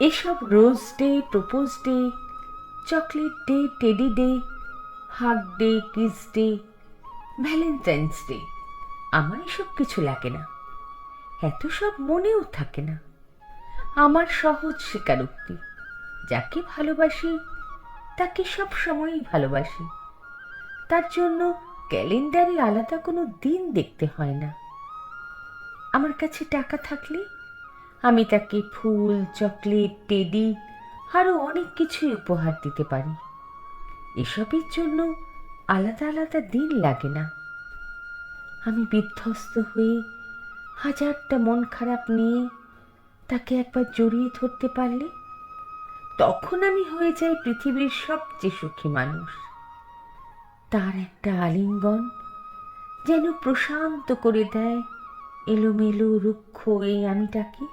এসব rose day, propose day, chocolate day, teddy day, hug day, kiss day, valentine's day, আমার এসব কিছু লাগে না। এত সব মনেও থাকে না। আমার সহজ স্বীকারোক্তি, যাকে ভালোবাসি, তাকে সব সময়ই ভালোবাসি। তার জন্য ক্যালেন্ডারে আলাদা কোনো দিন দেখতে হয় না। আমার কাছে টাকা থাকলে আমি তাকে ফুল, চকলেট, টেডি আরও অনেক কিছুই উপহার দিতে পারি। এসবের জন্য আলাদা আলাদা দিন লাগে না। আমি বিধ্বস্ত হয়ে হাজারটা মন খারাপ নিয়ে তাকে একবার জড়িয়ে ধরতে পারলে তখন আমি হয়ে যাই পৃথিবীর সবচেয়ে সুখী মানুষ। তার একটা আলিঙ্গন যেন প্রশান্ত করে দেয় এলোমেলো রুক্ষ এই আমিটাকে।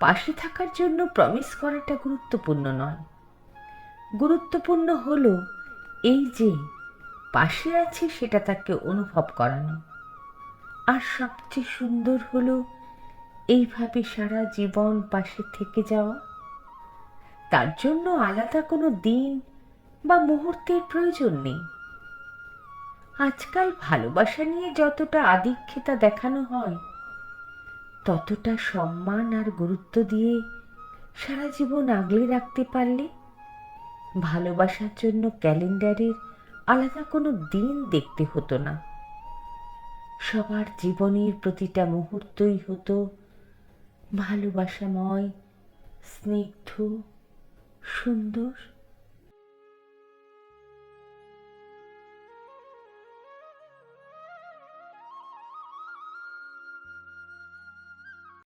পাশে থাকার জন্য প্রমিস করাটা গুরুত্বপূর্ণ নয়। গুরুত্বপূর্ণ হলো এই যে পাশে আছে সেটা তাকে অনুভব করানো। আর সবচেয়ে সুন্দর হলো এইভাবে সারা জীবন পাশে থেকে যাওয়া। তার জন্য আলাদা কোনো দিন বা মুহূর্তের প্রয়োজন নেই। আজকাল ভালোবাসা নিয়ে যতটা আদিক্ষেতা দেখানো হয় ততটা সম্মান আর গুরুত্ব দিয়ে সারা জীবন আগলে রাখতে পারলে ভালোবাসার জন্য ক্যালেন্ডারের আলাদা কোনো দিন দেখতে হতো না। সবার জীবনের প্রতিটা মুহূর্তই হতো ভালোবাসাময়, স্নিগ্ধ, সুন্দর।